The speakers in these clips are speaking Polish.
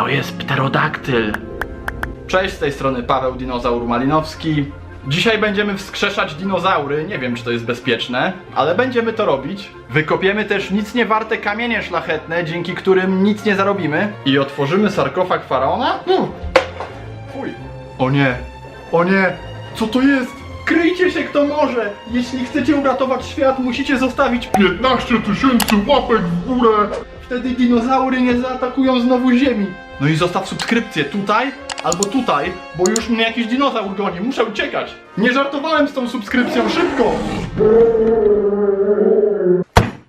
To jest pterodaktyl. Cześć, z tej strony Paweł Dinozaur Malinowski. Dzisiaj będziemy wskrzeszać dinozaury. Nie wiem, czy to jest bezpieczne, ale będziemy to robić. Wykopiemy też nic nie warte kamienie szlachetne, dzięki którym nic nie zarobimy. I otworzymy sarkofag faraona? Hmm. Fuj. O nie, o nie, co to jest? Kryjcie się kto może! Jeśli chcecie uratować świat, musicie zostawić 15 tysięcy łapek w górę! Wtedy dinozaury nie zaatakują znowu Ziemi. No i zostaw subskrypcję tutaj albo tutaj, bo już mnie jakiś dinozaur goni. Muszę uciekać. Nie żartowałem z tą subskrypcją, szybko!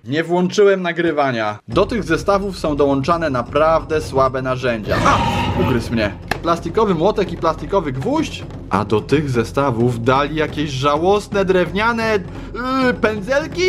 Nie włączyłem nagrywania. Do tych zestawów są dołączane naprawdę słabe narzędzia. A! Ugryzł mnie. Plastikowy młotek i plastikowy gwóźdź? A do tych zestawów dali jakieś żałosne drewniane yy, pędzelki?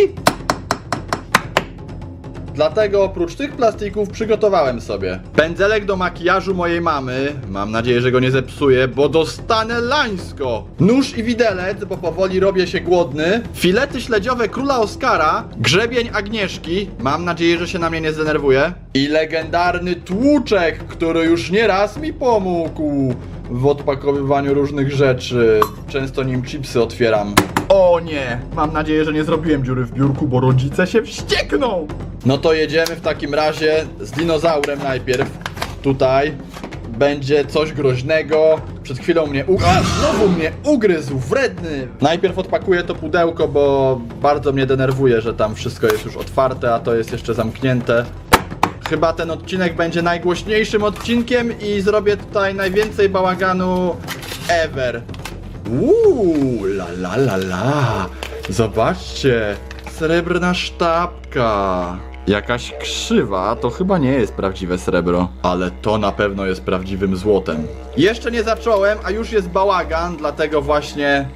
Dlatego oprócz tych plastików przygotowałem sobie pędzelek do makijażu mojej mamy. Mam nadzieję, że go nie zepsuję, bo dostanę lańsko. Nóż i widelec, bo powoli robię się głodny. Filety śledziowe króla Oskara. Grzebień Agnieszki. Mam nadzieję, że się na mnie nie zdenerwuje. I legendarny tłuczek, który już nieraz mi pomógł w odpakowywaniu różnych rzeczy. Często nim chipsy otwieram. O nie! Mam nadzieję, że nie zrobiłem dziury w biurku, bo rodzice się wściekną! No to jedziemy w takim razie z dinozaurem najpierw. Tutaj będzie coś groźnego. Przed chwilą mnie u... A, znowu mnie ugryzł, wredny! Najpierw odpakuję to pudełko, bo bardzo mnie denerwuje, że tam wszystko jest już otwarte, a to jest jeszcze zamknięte. Chyba ten odcinek będzie najgłośniejszym odcinkiem i zrobię tutaj najwięcej bałaganu ever. Uuu, la la la la. Zobaczcie, srebrna sztabka. Jakaś krzywa, to chyba nie jest prawdziwe srebro, ale to na pewno jest prawdziwym złotem. Jeszcze nie zacząłem, a już jest bałagan, dlatego właśnie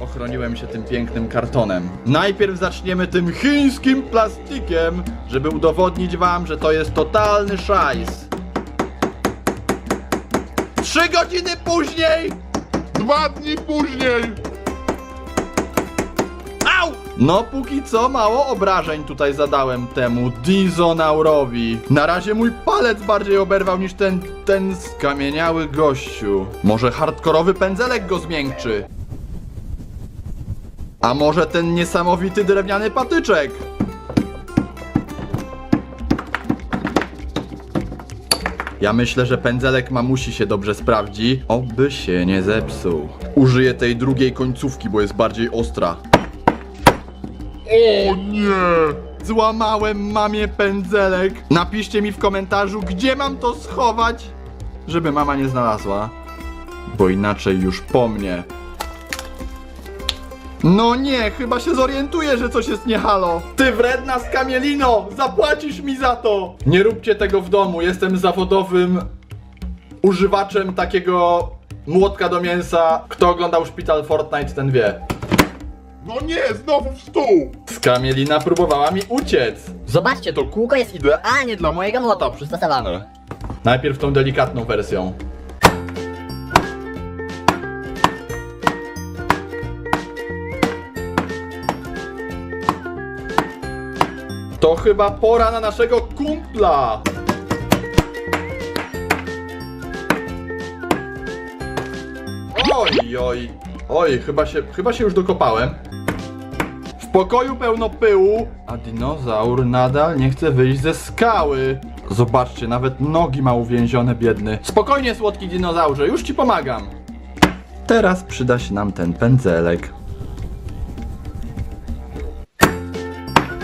ochroniłem się tym pięknym kartonem. Najpierw zaczniemy tym chińskim plastikiem, żeby udowodnić wam, że to jest totalny szajs. Trzy godziny później! Dwa dni później! No póki co mało obrażeń tutaj zadałem temu Dizonaurowi. Na razie mój palec bardziej oberwał niż ten, ten skamieniały gościu. Może hardkorowy pędzelek go zmiękczy? A może ten niesamowity drewniany patyczek? Ja myślę, że pędzelek mamusi się dobrze sprawdzi, oby się nie zepsuł. Użyję tej drugiej końcówki, bo jest bardziej ostra. O nie! Złamałem mamie pędzelek. Napiszcie mi w komentarzu, gdzie mam to schować, żeby mama nie znalazła. Bo inaczej już po mnie. No nie, chyba się zorientuję, że coś jest nie halo. Ty wredna skamielino, zapłacisz mi za to. Nie róbcie tego w domu, jestem zawodowym używaczem takiego młotka do mięsa. Kto oglądał Szpital Fortnite, ten wie. No nie, znowu w stół! Skamielina próbowała mi uciec. Zobaczcie, to kółko jest idealnie dla mojego młota przystosowane. Najpierw tą delikatną wersją. To chyba pora na naszego kumpla! Oj, oj, oj, chyba się, chyba się już dokopałem. W pokoju pełno pyłu, a dinozaur nadal nie chce wyjść ze skały. Zobaczcie, nawet nogi ma uwięzione, biedny. Spokojnie, słodki dinozaurze, już ci pomagam. Teraz przyda się nam ten pędzelek.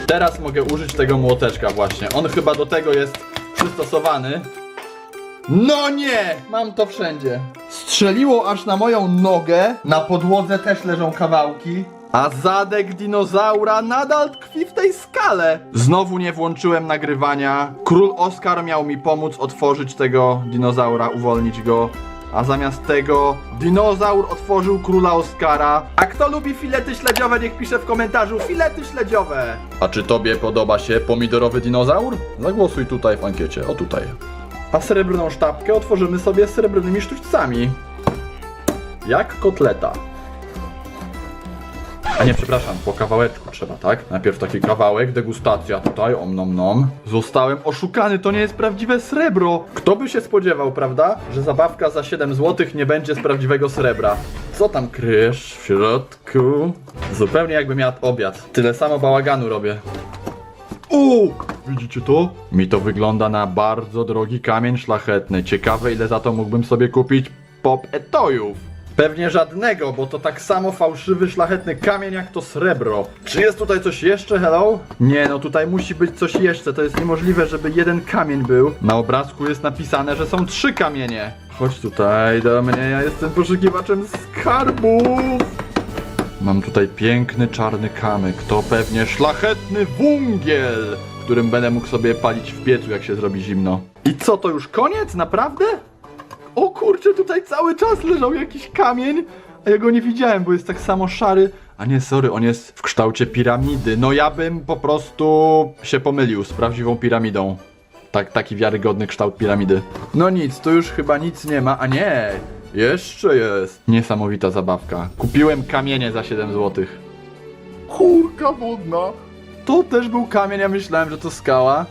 Teraz mogę użyć tego młoteczka właśnie. On chyba do tego jest przystosowany. No nie! Mam to wszędzie. Strzeliło aż na moją nogę. Na podłodze też leżą kawałki. A zadek dinozaura nadal tkwi w tej skale. Znowu nie włączyłem nagrywania. Król Oskar miał mi pomóc otworzyć tego dinozaura, uwolnić go. A zamiast tego dinozaur otworzył króla Oskara. A kto lubi filety śledziowe, niech pisze w komentarzu filety śledziowe. A czy tobie podoba się pomidorowy dinozaur? Zagłosuj tutaj w ankiecie, o tutaj. A srebrną sztabkę otworzymy sobie srebrnymi sztućcami. Jak kotleta. A nie, przepraszam, po kawałeczku trzeba, tak? Najpierw taki kawałek, degustacja tutaj, om nom nom. Zostałem oszukany, to nie jest prawdziwe srebro. Kto by się spodziewał, prawda? Że zabawka za 7 zł nie będzie z prawdziwego srebra. Co tam kryjesz w środku? Zupełnie jakbym miał obiad. Tyle samo bałaganu robię. O! Widzicie to? Mi to wygląda na bardzo drogi kamień szlachetny. Ciekawe ile za to mógłbym sobie kupić pop etojów. Pewnie żadnego, bo to tak samo fałszywy szlachetny kamień jak to srebro. Czy jest tutaj coś jeszcze, hello? Nie, no tutaj musi być coś jeszcze. To jest niemożliwe, żeby jeden kamień był. Na obrazku jest napisane, że są trzy kamienie. Chodź tutaj do mnie, ja jestem poszukiwaczem skarbów. Mam tutaj piękny czarny kamyk. To pewnie szlachetny wungiel, którym będę mógł sobie palić w piecu, jak się zrobi zimno. I co, to już koniec? Naprawdę? O kurczę, tutaj cały czas leżał jakiś kamień, a ja go nie widziałem, bo jest tak samo szary. A nie, sorry, on jest w kształcie piramidy. No ja bym po prostu się pomylił z prawdziwą piramidą. Tak, taki wiarygodny kształt piramidy. No nic, tu już chyba nic nie ma, a nie, jeszcze jest. Niesamowita zabawka. Kupiłem kamienie za 7 zł. Kurka wodna. To też był kamień, ja myślałem, że to skała.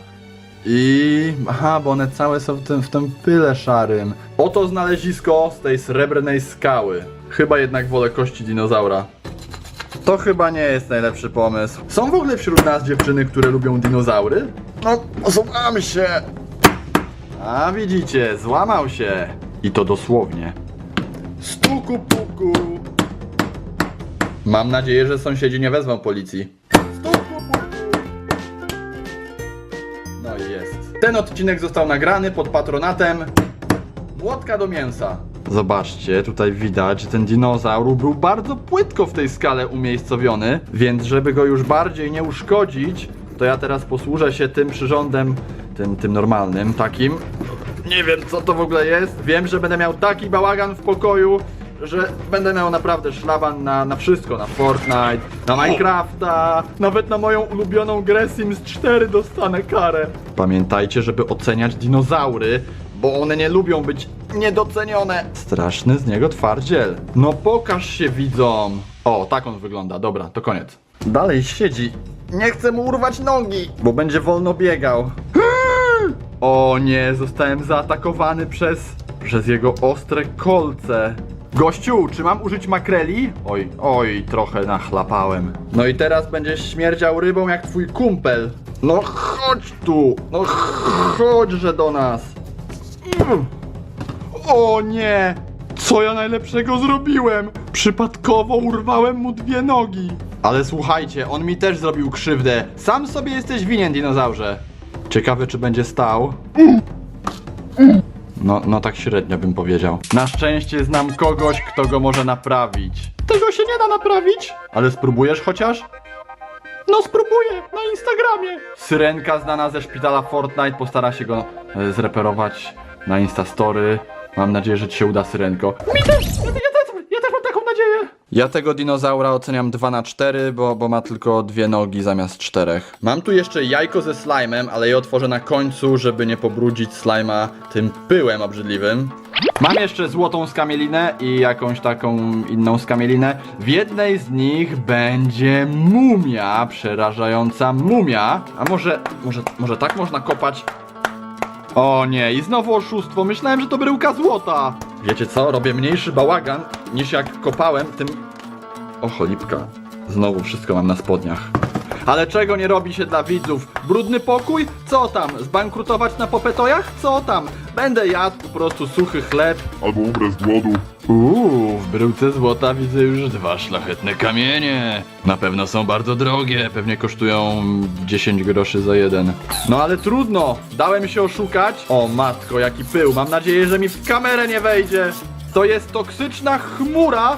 I... Aha, bo one całe są w tym, w tym pyle szarym. Oto znalezisko z tej srebrnej skały. Chyba jednak wolę kości dinozaura. To chyba nie jest najlepszy pomysł. Są w ogóle wśród nas dziewczyny, które lubią dinozaury? No, złam się. A widzicie, złamał się. I to dosłownie. Stuku puku. Mam nadzieję, że sąsiedzi nie wezwą policji. Ten odcinek został nagrany pod patronatem Młotka do mięsa. Zobaczcie, tutaj widać, że ten dinozaur był bardzo płytko w tej skale umiejscowiony, więc żeby go już bardziej nie uszkodzić, to ja teraz posłużę się tym przyrządem, tym, tym normalnym, takim. Nie wiem co to w ogóle jest. Wiem, że będę miał taki bałagan w pokoju, że będę miał naprawdę szlaban na, na wszystko, na Fortnite, na Minecrafta, nawet na moją ulubioną grę Sims 4 dostanę karę. Pamiętajcie, żeby oceniać dinozaury, bo one nie lubią być niedocenione. Straszny z niego twardziel. No pokaż się widzom. O, tak on wygląda, dobra, to koniec. Dalej siedzi. Nie chcę mu urwać nogi, bo będzie wolno biegał. O nie, zostałem zaatakowany przez. przez jego ostre kolce. Gościu, czy mam użyć makreli? Oj, oj, trochę nachlapałem. No i teraz będziesz śmierdział rybą jak twój kumpel. No chodź tu, no chodźże do nas. Mm. O nie! Co ja najlepszego zrobiłem? Przypadkowo urwałem mu dwie nogi. Ale słuchajcie, on mi też zrobił krzywdę. Sam sobie jesteś winien, dinozaurze. Ciekawe, czy będzie stał. No, no tak średnio bym powiedział. Na szczęście znam kogoś, kto go może naprawić. Tego się nie da naprawić. Ale spróbujesz chociaż? No spróbuję, na Instagramie. Syrenka znana ze szpitala Fortnite postara się go e, zreperować na Instastory. Mam nadzieję, że ci się uda, Syrenko. Mi też! Ja, też, ja też mam taką nadzieję. Ja tego dinozaura oceniam 2 na 4, bo, bo ma tylko dwie nogi zamiast czterech. Mam tu jeszcze jajko ze slime'em, ale je otworzę na końcu, żeby nie pobrudzić slima tym pyłem obrzydliwym. Mam jeszcze złotą skamielinę i jakąś taką inną skamielinę. W jednej z nich będzie mumia, przerażająca mumia. A może, może, może tak można kopać? O nie, i znowu oszustwo. Myślałem, że to bryłka złota. Wiecie co? Robię mniejszy bałagan niż jak kopałem tym. O cholipka. Znowu wszystko mam na spodniach. Ale czego nie robi się dla widzów? Brudny pokój? Co tam? Zbankrutować na popetojach? Co tam? Będę jadł po prostu suchy chleb. Albo umrę z głodu. Uuu, w bryłce złota widzę już dwa szlachetne kamienie. Na pewno są bardzo drogie, pewnie kosztują 10 groszy za jeden. No ale trudno, dałem się oszukać. O matko, jaki pył, mam nadzieję, że mi w kamerę nie wejdzie. To jest toksyczna chmura.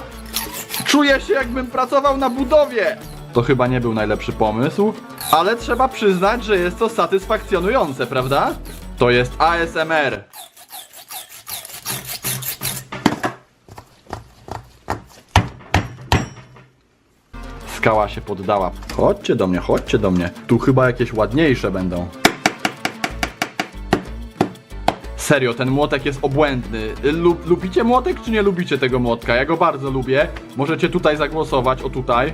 Czuję się jakbym pracował na budowie. To chyba nie był najlepszy pomysł, ale trzeba przyznać, że jest to satysfakcjonujące, prawda? To jest ASMR. Skała się poddała. Chodźcie do mnie, chodźcie do mnie. Tu chyba jakieś ładniejsze będą. Serio, ten młotek jest obłędny. Lub, lubicie młotek, czy nie lubicie tego młotka? Ja go bardzo lubię. Możecie tutaj zagłosować, o tutaj.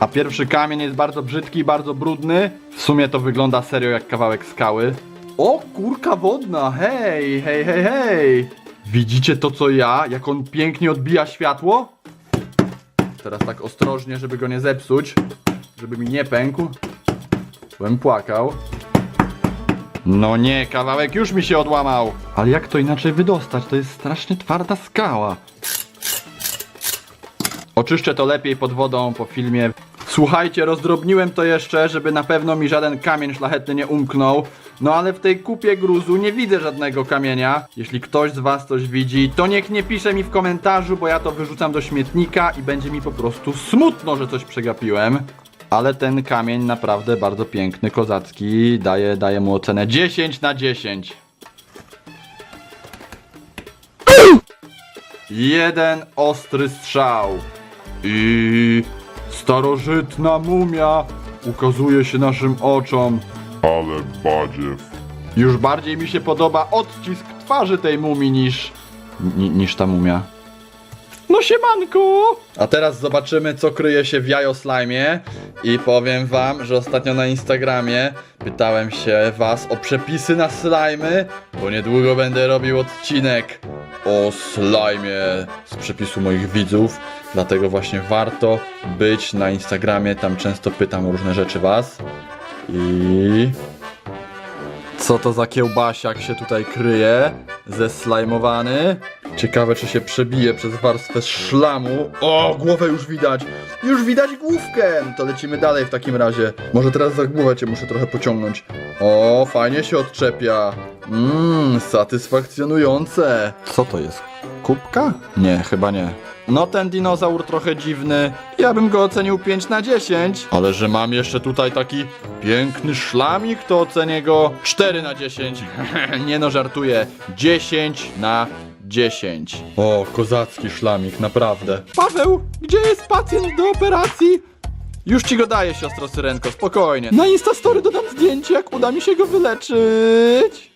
A pierwszy kamień jest bardzo brzydki i bardzo brudny. W sumie to wygląda serio jak kawałek skały. O, kurka wodna, hej, hej, hej, hej. Widzicie to co ja, jak on pięknie odbija światło? Teraz tak ostrożnie, żeby go nie zepsuć, żeby mi nie pękł. Bym płakał. No nie, kawałek już mi się odłamał. Ale jak to inaczej wydostać? To jest strasznie twarda skała. Oczyszczę to lepiej pod wodą po filmie. Słuchajcie, rozdrobniłem to jeszcze, żeby na pewno mi żaden kamień szlachetny nie umknął. No ale w tej kupie gruzu nie widzę żadnego kamienia. Jeśli ktoś z was coś widzi, to niech nie pisze mi w komentarzu, bo ja to wyrzucam do śmietnika i będzie mi po prostu smutno, że coś przegapiłem. Ale ten kamień naprawdę bardzo piękny, kozacki. Daję, daję mu ocenę 10 na 10. Jeden ostry strzał. I starożytna mumia ukazuje się naszym oczom. Ale badziew. Już bardziej mi się podoba odcisk twarzy tej mumii niż. Ni, niż ta mumia. No siemanko! A teraz zobaczymy, co kryje się w jajo slime. I powiem wam, że ostatnio na Instagramie pytałem się was o przepisy na slimy, bo niedługo będę robił odcinek o slime z przepisu moich widzów. Dlatego właśnie warto być na Instagramie, tam często pytam o różne rzeczy was. I co to za kiełbasiak się tutaj kryje? Zeslajmowany. Ciekawe, czy się przebije przez warstwę szlamu. O, głowę już widać. Już widać główkę. To lecimy dalej w takim razie. Może teraz za głowę cię muszę trochę pociągnąć. O, fajnie się odczepia. Mmm, satysfakcjonujące. Co to jest? Kubka? Nie, chyba nie. No ten dinozaur trochę dziwny. Ja bym go ocenił 5 na 10. Ale że mam jeszcze tutaj taki piękny szlamik, to ocenię go 4 na 10. nie no, żartuję. 10 na 10. O, kozacki szlamik, naprawdę. Paweł, gdzie jest pacjent do operacji? Już ci go daję, siostro Syrenko, spokojnie. Na Instastory dodam zdjęcie, jak uda mi się go wyleczyć.